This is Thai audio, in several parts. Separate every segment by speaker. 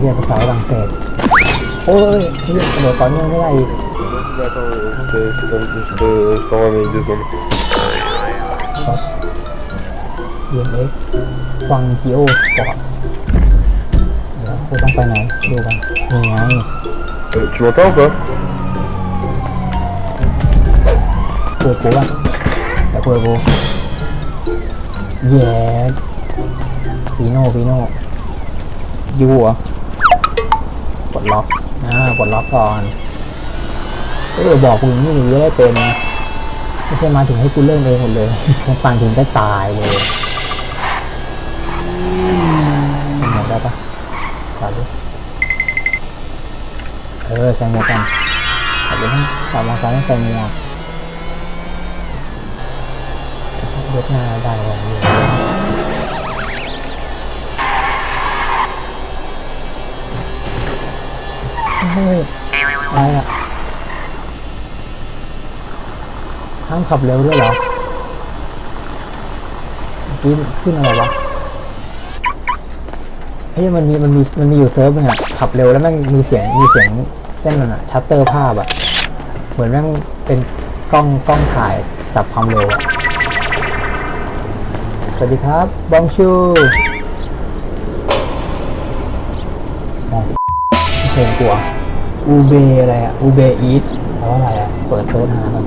Speaker 1: เรียกภาษาฝรั่งเศสโอ้ยเรียกระโดดต่อเนื่องไม่ได้อีก
Speaker 2: Attends, je te- je te- je te- je t'envoie mes deux secondes.
Speaker 1: เอ็มเอ็กฟังจิโอสปอร์ตเดี๋ยวกูต้องไปไหนดูกันนี่ไง
Speaker 2: Euh, tu m'entends ou pas
Speaker 1: เปิดกูป่ะแต่เปิดกูเย้ปีโน่ปีโน่ยูเหรอ ปลดล็อกอ่าปลดล็อกก่อนเออบอกกูอย่างนี่หนูจะได้เป็นนะไม่ใช่มาถึงให้กูเล่นเองหมดเลยมันปั่นถึงได้ตายเลยหมดได้ปะตัดดิเออใส่หมวกกันตัดดิให้ตัดมอไซค์ให้ใส่หมวกยกหน้าได้แล้ว นี่เฮ้ยอะไรอะห้ามขับเร็วด้วยเหรอเมื่อกี้ขึ้นอะไรวะเฮ้ยมันมีมันมีมันมีอยู่เซิร์ฟนึงอะขับเร็วแล้วแม่งมีเสียงมีเสียงเส้นมันอะชัตเตอร์ภาพอะเหมือนแม่งเป็นกล้องกล้องถ่ายจับความเร็วอะสวัสดีครับบองชูอ๋อ ไม่เคยกลัวอูเบอะไรอะอูเบอีทแปลว่าอะไรอะเปิดเซิร์ชหามัน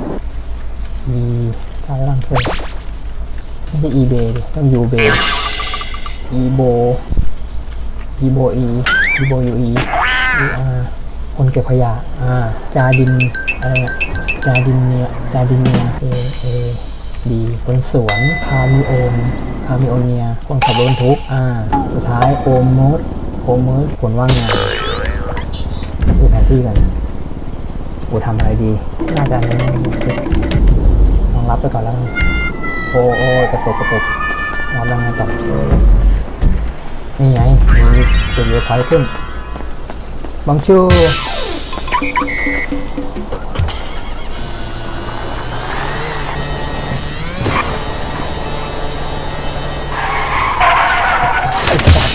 Speaker 1: มีอะไรบ้างเซิร์ชไม่ใช่อีเบดิต้องยูเบอีโบอีโบอีอีโบยูอีอีอาคนเก็บขยะอ่าจาดินอะไรอะจาดินเนียจาดินเนียเอเอดีคนสวนคามิโอมคามิโอเนียคนขับรถบรรทุกอ่าสุดท้ายโอมมดโอมมดผลว่างงาน ที่กันกูทำอะไรดี น่าจะลองรับไปก่อนแล้วกันโอ้โอ้กระตุกกระตุกรับแล้วไงต่อนี่ไงมีจุดเรือพอยขึ้นบังชู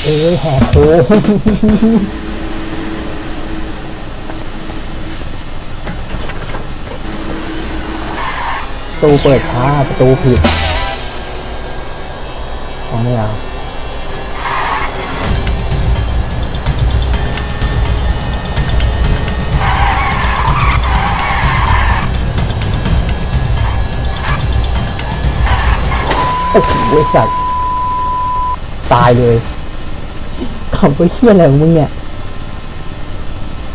Speaker 1: เอ้ยแหกโค้ง ประตูเปิดช้าประตูผิดของไม่เอาโอ้โหไอ้สัตว์ตายเลยขับไปเชี่ยอะไรของมึงเนี่ย